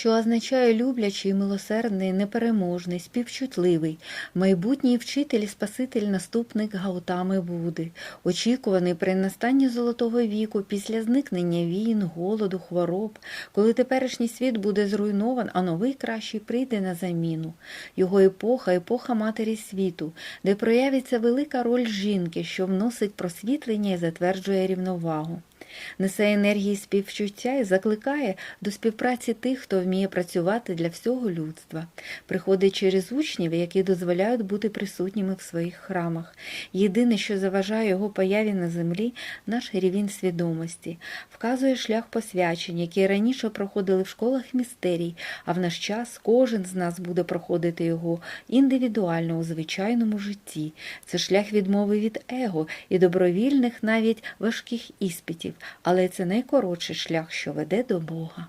що означає люблячий, милосердний, непереможний, співчутливий, майбутній вчитель спаситель наступник Гаутами Буди, очікуваний при настанні золотого віку після зникнення війн, голоду, хвороб, коли теперішній світ буде зруйнован, а новий кращий прийде на заміну. Його епоха епоха матері світу, де проявиться велика роль жінки, що вносить просвітлення і затверджує рівновагу. Несе енергії співчуття і закликає до співпраці тих, хто вміє працювати для всього людства. Приходить через учнів, які дозволяють бути присутніми в своїх храмах. Єдине, що заважає його появі на землі, наш рівень свідомості, вказує шлях посвячень, які раніше проходили в школах містерій, а в наш час кожен з нас буде проходити його індивідуально у звичайному житті. Це шлях відмови від его і добровільних, навіть важких іспитів, але це найкоротший шлях, що веде до Бога.